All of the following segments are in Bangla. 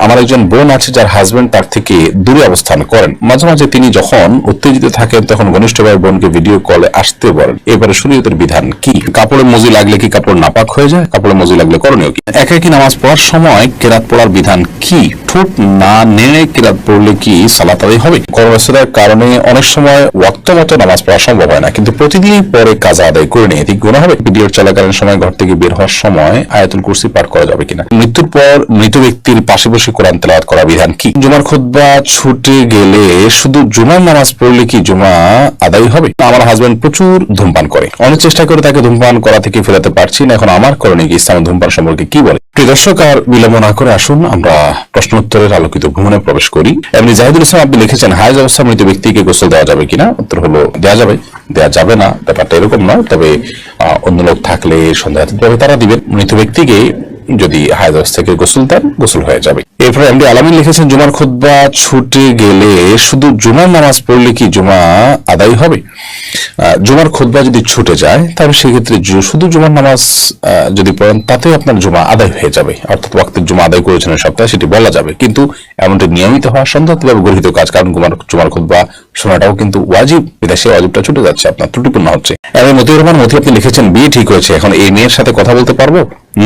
আমার একজন বোন আছে যার হাজবেন্ড তার থেকে দূরে অবস্থান করেন। মাঝে মাঝে তিনি যখন উত্তেজিত থাকেন, তখন ঘনিষ্ঠ ভাই বোনকে ভিডিও কলে আসতে বলেন। এবারে শরীয়তের বিধান কি? কাপড়ে মজি লাগলে কি কাপড় নাপাক হয়ে যায়? কাপড়ে মজি লাগলে করণীয় কি? একা নামাজ পড়ার সময় কেরাত পড়ার বিধান কি? ঠোঁট না নেড়ে কেরাত পড়লে কি সালাত আদায় হবে? কর্মব্যস্ততার কারণে অনেক সময় ওয়াক্ত নামাজ পড়া সম্ভব হয় না, কিন্তু প্রতিদিনই পরে কাজা আদায় করে নিয়ে এটি গুণ হবে। ভিডিওর চলাকালীন সময় ঘর থেকে বের হওয়ার সময় আয়াতুল কুরসি পাঠ করা যাবে কিনা? মৃত্যুর পর মৃত ব্যক্তির পাশে বসে কোরআন তেলাওয়াত করা বিধান কি? জুমার খুতবা ছুটে গেলে শুধু জুমার নামাজ পড়লে কি জুমা আদায় হবে? আমার হাজবেন্ড প্রচুর ধূমপান করে। অনেক চেষ্টা করে তাকে ধূমপান করা থেকে ফেরাতে পারছি না। এখন আমার করণীয় কি? ইসলাম ধূমপান সম্পর্কে কি বলে? প্রিয় দর্শক, আর বিলম্ব না করে আসুন, আমরা প্রশ্নোত্তরের আলোকিত ভ্রমণে প্রবেশ করি। এমনি জাহিদুল ইসলাম, আপনি লিখেছেন হায়াজ অবস্থা মৃত ব্যক্তিকে গোসল দেওয়া যাবে কিনা? উত্তর হলো দেওয়া যাবে। দেওয়া যাবে না। ব্যাপারটা এরকম নয়, তবে অন্য লোক থাকলে সন্দেহাতীতভাবে তারা দিবেন। মৃত ব্যক্তিকে যদি হায়াজ থেকে গোসল দেন, গোসল হয়ে যাবে। এরপরে এমডি আলামিন লিখেছেন, জুমার খুতবা ছুটে গেলে শুধু জুমার নামাজ পড়লে কি জুমা আদায় হবে? জুমার খুতবা যদি ছুটে যায়, তাহলে সেক্ষেত্রে শুধু জুমার নামাজ যদি পড়েন, তাতে আপনার জুমা আদায় হয়ে যাবে। অর্থাৎ ওয়াক্তের জুমা আদায় করেছেন সপ্তাহে, সেটি বলা যাবে। কিন্তু এমনটি নিয়মিত হওয়া সন্দেহভাবে গৃহীত কাজ, কারণ জুমার জুমার খুতবা শোনাটাও কিন্তু ওয়াজিব। বিদেশে ওয়াজিবটা ছুটে যাচ্ছে, আপনার ত্রুটিপূর্ণ হচ্ছে। এবং মতিউর রহমান মতি আপনি লিখেছেন, বিয়ে ঠিক হয়েছে, এখন এই মেয়ের সাথে কথা বলতে পারব?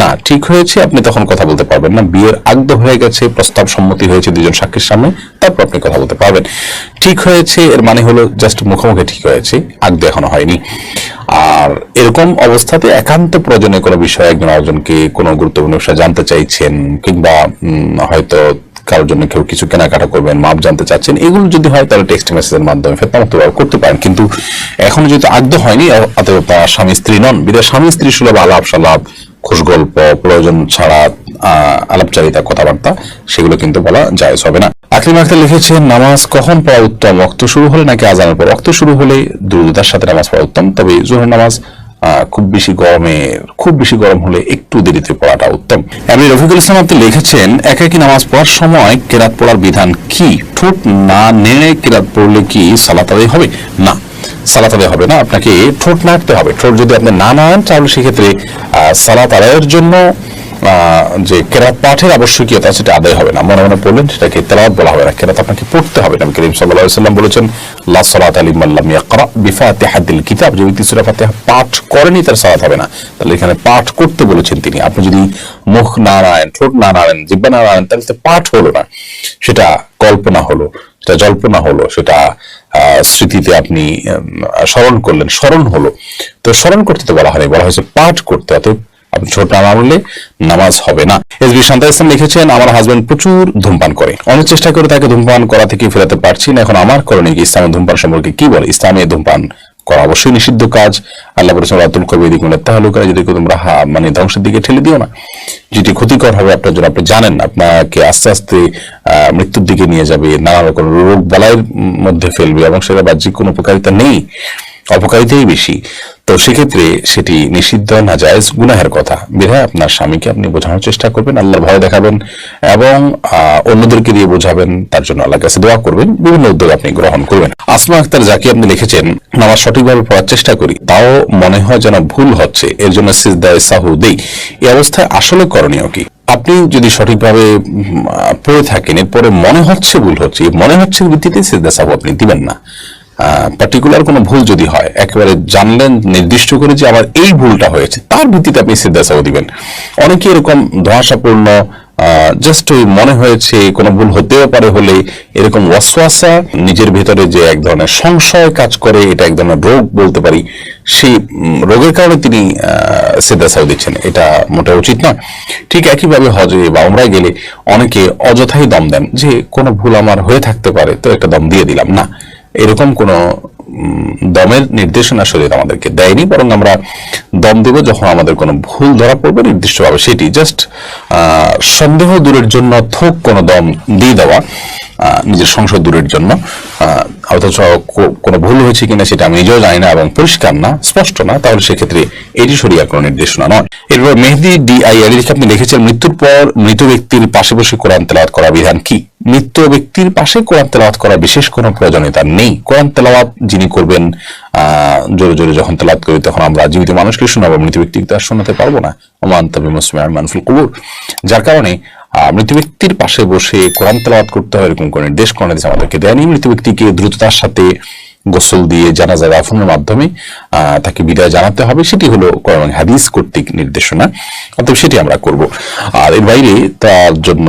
না, ঠিক হয়েছে, আপনি তখন কথা বলতে পারবেন না। বিয়ের আগ্ধ হয়ে গেছে প্রস্তাব সম্মতি হয়েছে দুজন সাক্ষীর সামনে, তারপর আপনি কথা বলতে পারবেন। ঠিক হয়েছে, এর মানে হলো জাস্ট মুখোমুখি ঠিক হয়েছে আগ্ধ এখনও হয়নি। আর এরকম অবস্থাতে একান্ত প্রয়োজনে কোনো বিষয়ে একজন আরেকজনকে কোনো গুরুত্বপূর্ণ বিষয় জানতে চাইছেন, কিংবা হয়তো কারোর জন্য কেউ কিছু কেনাকাটা করবেন, মাপ জানতে চাচ্ছেন, এগুলো যদি হয় তাহলে টেক্সট মেসেজের মাধ্যমে ফেতনামুক্ত করতে পারেন। কিন্তু এখন যেহেতু আগ্ধ হয়নি, অতএব তারা স্বামী স্ত্রী নন। বিদায় স্বামী স্ত্রী সুলভ আলাপ সালাপ খুশ গল্প, প্রয়োজন ছাড়া আলাপচারিতা, কথাবার্তা, সেগুলো কিন্তু বলা জায়েজ হবে না। আকলিম আখতার লিখেছেন নামাজ কখন পড়া উত্তম? রক্ত শুরু হলে নাকি আজানের পর? রক্ত শুরু হলে দ্রুততার সাথে নামাজ পড়া উত্তম, তবে জোহর নামাজ খুব বেশি গরমে, খুব বেশি গরম হলে একটু দেরিতে পড়াটা উত্তম। এমনি রফিকুল ইসলাম আপনি লিখেছেন একাকি নামাজ পড়ার সময় কেরাত পড়ার বিধান কি? ঠোঁট না নেড়ে কেরাত পড়লে কি সালাত হবে? না। সালাত হবে না, আপনাকে ঠোঁট নাড়তে হবে। ঠোঁট যদি আপনি না নাড়েন, তাহলে সেক্ষেত্রে সালাত আদায়ের জন্য যে কেরাত পাঠের আবশ্যকীয়তা, সেটা আদায় হবে না। মনে মনে পড়লেন, সেটাকে তেলাওয়াত বলা হবে না। কেরাত আপনাকে পড়তে হবে নবী করিম আলাইহি সাল্লাম বলেছেন, লা সালাত লিমান লাম ইয়াকরা কিতাব। যে ব্যক্তি পাঠ করেনি, তার সালাত হবে না। তাহলে এখানে পাঠ করতে বলেছেন তিনি। আপনি যদি মুখ না নাড়েন, ঠোঁট না নাড়েন জিহ্বা না নাড়েন, তাহলে পাঠ হলো না। সেটা কল্পনা হলো, সেটা জল্পনা হলো, সেটা স্মৃতিতে আপনি স্মরণ করলেন। স্মরণ হলো। তো স্মরণ করতে তো বলা হয়নি, বলা হয়েছে পাঠ করতে, অতএব আপনি ছোট না নামাজ হবে না। এস বি শান্তা ইসলাম লিখেছেন, আমার হাজবেন্ড প্রচুর ধূমপান করে। অনেক চেষ্টা করে তাকে ধূমপান করা থেকে ফেরাতে পারছি না। এখন আমার করণীয় ইসলামের ধূমপান সম্পর্কে কি বলে? ইসলামে ধূমপান করা অবশ্যই নিষিদ্ধ কাজ। আল্লাহ বলেছেন রাতুল কবি মানে তাহলে যদি তোমরা হা মানে ধ্বংসের দিকে ঠেলে দিও না, যেটি ক্ষতিকর হবে আপনার জন্য। আপনি জানেন আপনাকে আস্তে আস্তে মৃত্যুর দিকে নিয়ে যাবে, নানা রকম রোগ বালাইয়ের মধ্যে ফেলবে, এবং সেটা বাহ্যিক কোনো উপকারিতা নেই। অপকারিতাই বেশি। তো সেক্ষেত্রে সেটি নিষিদ্ধ না জায়েজ গুনাহের কথা। বিধায় আপনার স্বামীকে আপনি বোঝানোর চেষ্টা করবেন, আল্লাহর ভয় দেখাবেন এবং অন্যদেরকে দিয়ে বোঝাবেন, তার জন্য আল্লাহর কাছে দোয়া করবেন, বিভিন্ন উদ্যোগ আপনি গ্রহণ করবেন। আসমা আক্তার যাকে আপনি লিখেছেন, নামাজ সঠিকভাবে পড়ার চেষ্টা করি, তাও মনে হয় যেন ভুল হচ্ছে, এর জন্য সিজদায় সাহু দেই। এই অবস্থায় আসলে করণীয় কি? আপনি যদি সঠিকভাবে পড়ে থাকেন, এরপরে মনে হচ্ছে ভুল হচ্ছে, মনে হচ্ছে ভিত্তিতে সিজদা সাহু আপনি দিবেন না। পার্টিকুলার কোনো ভুল যদি হয়, একেবারে জানলেন, নির্দিষ্ট করে যে আমার এই ভুলটা হয়েছে, তার ভিত্তিতে আপনি সিদ্ধাসাও দিবেন। অনেকে এরকম ধোঁয়াশাপূর্ণ জাস্ট ওই মনে হয়েছে, কোনো ভুল হতেও পারে হলে এরকম ওয়াসওয়াসা, নিজের ভেতরে যে এক ধরনের সংশয় কাজ করে, এটা এক ধরনের রোগ বলতে পারি, সেই রোগের কারণে তিনি সিদ্ধাসাও দিচ্ছেন। এটা মোটা উচিত নয়। ঠিক একইভাবে হজে বা আমরাই গেলে অনেকে অযথাই দম দেন যে কোনো ভুল আমার হয়ে থাকতে পারে, তো একটা দম দিয়ে দিলাম। না এরকম কোন দমের নির্দেশনা শরীর আমাদেরকে দেয়নি, বরং আমরা দম দেব যখন আমাদের কোনো ভুল ধরা পড়বে নির্দিষ্টভাবে সেটি। জাস্ট সন্দেহ দূরের জন্য থোক কোনো দম দিয়ে দেওয়া নিজের সংশয় দূরের জন্য অথচ কোনো ভুল হয়েছে কিনা সেটা আমি নিজেও জানি না এবং পরিষ্কার না, স্পষ্ট না, তাহলে সেক্ষেত্রে এটি সরিয়া কোনো নির্দেশনা নয়। এরপর মেহেদি ডিআইআর আপনি লিখেছেন, মৃত্যুর পর মৃত ব্যক্তির পাশে বসে কোরআন তেলাওয়াত করা বিধান কি? মৃত ব্যক্তির পাশে কোরআন তেলাওয়াত করা বিশেষ কোনো প্রয়োজনীয়তা নেই। কোরআন তেলাওয়াত যিনি করবেন, আহ, জোরে জোরে যখন তালাত করি, তখন আমরা জীবিত মানুষকে শোনাবো মৃত ব্যক্তিকে আর শোনাতে পারব না। ওমান তবে মুসলিম মানফুল কবুর। যার কারণে মৃত ব্যক্তির পাশে বসে কোরআন তেলাওয়াত করতে হয় এরকম কোনো নির্দেশ কোরআন আমাদেরকে দেয়নি। মৃত ব্যক্তিকে দ্রুততার সাথে গোসল দিয়ে জানাজা দাফনের মাধ্যমে তাকে বিদায় জানাতে হবে। সেটি হলো কোরআন হাদিস কর্তৃক নির্দেশনা। অতএব সেটি আমরা করব। আর এর বাইরে তার জন্য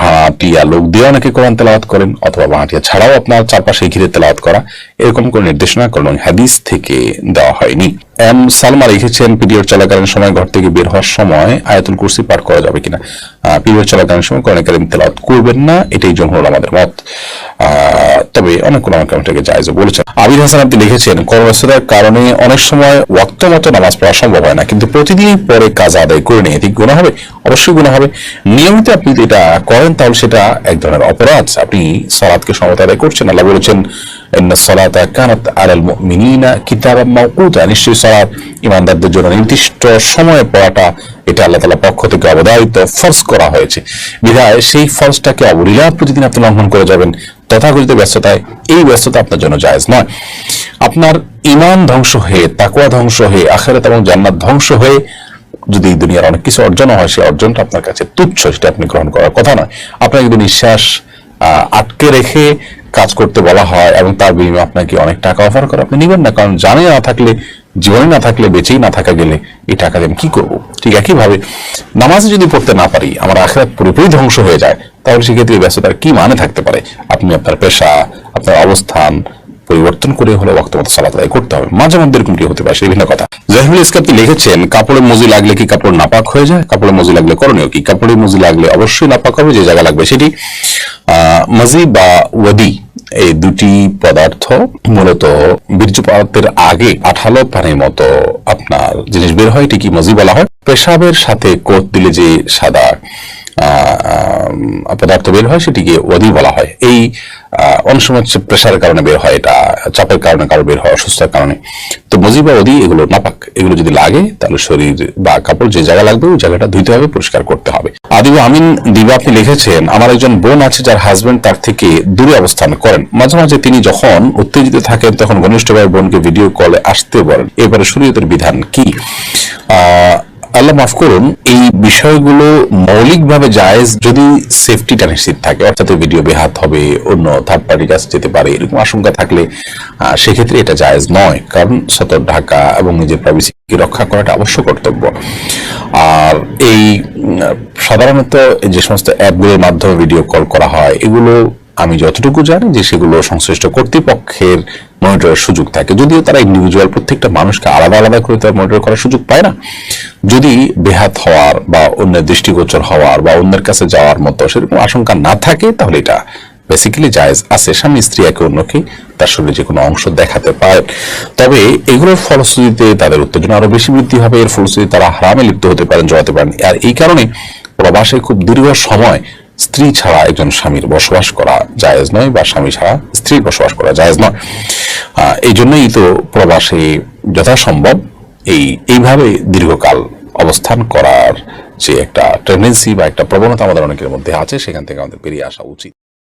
ভাটিয়া লোক দিয়ে অনেকে কোরআন তেলাওয়াত করেন, অথবা ভাড়াটিয়া ছাড়াও আপনার চারপাশে ঘিরে তেলাওয়াত করা। এরকম কোনো নির্দেশনা কোরআন হাদিস থেকে দেওয়া হয়নি। এম সালমা লিখেছেন, পিরিয়ড চলাকালীন সময় ঘর থেকে বের হওয়ার সময় আয়াতুল কুরসি পাঠ করা যাবে কিনা? পিরিয়ড চলাকালীন সময় কোরআন কারিম তেলাওয়াত করবেন না, এটাই জমহুর আমাদের মত। তবে অনেক কোরআন কারিম এটাকে জায়েজ বলেছেন। আবির হাসান আপনি লিখেছেন কর্মব্যস্ততার কারণে অনেক সময় ওয়াক্ত মতো নামাজ পড়া সম্ভব হয় না, কিন্তু প্রতিদিনই পরে কাজ আদায় করে নিয়ে এটি গুণা হবে? অবশ্যই গুণা হবে। নিয়মিত আপনি যদি এটা করেন, তাহলে সেটা এক ধরনের অপরাধ। আপনি সলাদকে সমত আদায় করছেন। আল্লাহ বলেছেন সলাতা কানাত আলাল মুমিনিনা কিতাবাম মাওকুতা। নিশ্চয়ই সলাত ইমানদারদের জন্য নির্দিষ্ট সময়ে পড়াটা এটা আল্লাহ তাআলা পক্ষ থেকে অবদায়িত ফরজ করা হয়েছে। বিধায় সেই ফরজটাকে অবলীলা প্রতিদিন আপনি লঙ্ঘন করে যাবেন, তথাকথিত ব্যস্ততায় এই ব্যস্ততা আপনার জন্য জায়েজ নয়। আপনার ইমান ধ্বংস হয়ে তাকুয়া ধ্বংস হয়ে, আখেরাত এবং জান্নাত ধ্বংস হয়ে যদি এই দুনিয়ার অনেক কিছু অর্জন হয়, সেই অর্জনটা আপনার কাছে তুচ্ছ, সেটা আপনি গ্রহণ করার কথা নয়। আপনার যদি নিঃশ্বাস আটকে রেখে কাজ করতে বলা হয় এবং তার বিনিময়ে আপনাকে অনেক টাকা অফার করে, আপনি নেবেন না, কারণ জানে না থাকলে জীবনে না থাকলে, বেঁচেই না থাকা গেলে এই টাকা দিয়ে আমি কি করব? ঠিক একইভাবে নামাজ যদি পড়তে না পারি, আমার আখেরাত পুরোপুরি ধ্বংস হয়ে যায়, তাহলে সেক্ষেত্রে ব্যস্ততার কি মানে থাকতে পারে? আপনি আপনার পেশা, আপনার অবস্থান পরিবর্তন করে হলে বক্তব্য সালাত আদায় করতে হবে। মাঝে মধ্যে এরকম কি হতে পারে? সেই ভিন্ন কথা। জাহিরুল আপনি লিখেছেন কাপড়ে মজি লাগলে কি কাপড় নাপাক হয়ে যায়? কাপড়ে মজি লাগলে করণীয় কি? কাপড়ে মজি লাগলে অবশ্যই নাপাক হবে, যে জায়গা লাগবে সেটি মজি বা ওয়াদি এই দুটি পদার্থ মূলত বীর্য পদার্থের আগে আঠালো পানির মতো আপনার জিনিস বের হয় এটি কি মজি বলা হয়। পেশাবের সাথে কোট দিলে যে সাদা পদার্থ বের হয়, সেটিকে ওয়াদি বলা হয়। এই অনেক সময় হচ্ছে প্রেশারের কারণে বের হয়, এটা চাপের কারণে, কারও বের হয় অসুস্থতার কারণে। তো মজি বা ওদি এগুলো নাপাক। এগুলো যদি লাগে, তাহলে শরীর বা কাপড় যে জায়গা লাগবে, ওই জায়গাটা ধুইতে হবে, পরিষ্কার করতে হবে। আদিব আমিন দিবা আপনি লিখেছেন, আমার একজন বোন আছে যার হাজবেন্ড তার থেকে দূরে অবস্থান করেন। মাঝে মাঝে তিনি যখন উত্তেজিত থাকেন, তখন ঘনিষ্ঠ ভাই বোনকে ভিডিও কলে আসতে বলেন। এবারে শরীয়তের বিধান কি? আল্লাহ মাফ করুন, এই বিষয়গুলো মৌলিকভাবে জায়েজ যদি সেফটিটা নিশ্চিত থাকে, অর্থাৎ ভিডিও বেহাত হবে, অন্য থার্ড পার্টির কাছে যেতে পারে, এরকম আশঙ্কা থাকলে সেক্ষেত্রে এটা জায়েজ নয়। কারণ সতর ঢাকা এবং নিজের প্রাইভেসিকে রক্ষা করাটা অবশ্য কর্তব্য। আর এই সাধারণত যে সমস্ত অ্যাপগুলোর মাধ্যমে ভিডিও কল করা হয়, এগুলো আমি যতটুকু জানি যে সেগুলো সংশ্লিষ্ট কর্তৃপক্ষের মনিটরের সুযোগ থাকে। যদিও তারা ইন্ডিভিজুয়াল প্রত্যেকটা মানুষকে আলাদা আলাদা করে তারা মনিটর করার সুযোগ পায় না। যদি বেহাত হওয়ার বা অন্যের দৃষ্টিগোচর হওয়ার বা অন্যের কাছে যাওয়ার মতো সেরকম আশঙ্কা না থাকে, তাহলে এটা বেসিক্যালি জায়েজ আছে। স্বামী স্ত্রী একে অন্যকে তার শরীরে যে কোনো অংশ দেখাতে পারে তবে এগুলোর ফলশ্রুতিতে তাদের উত্তেজনা আরও বেশি বৃদ্ধি হবে। এর ফলশ্রুতি তারা হারামে লিপ্ত হতে পারেন, জড়াতে পারেন। আর এই কারণে প্রবাসে খুব দীর্ঘ সময় স্ত্রী ছাড়া একজন স্বামীর বসবাস করা জায়েজ নয় বা স্বামী ছাড়া স্ত্রীর বসবাস করা জায়েজ নয়। এই জন্যই তো প্রবাসে যথাসম্ভব এই, এইভাবে দীর্ঘকাল অবস্থান করার যে একটা টেন্ডেন্সি বা একটা প্রবণতা আমাদের অনেকের মধ্যে আছে, সেখান থেকে আমাদের বেরিয়ে আসা উচিত।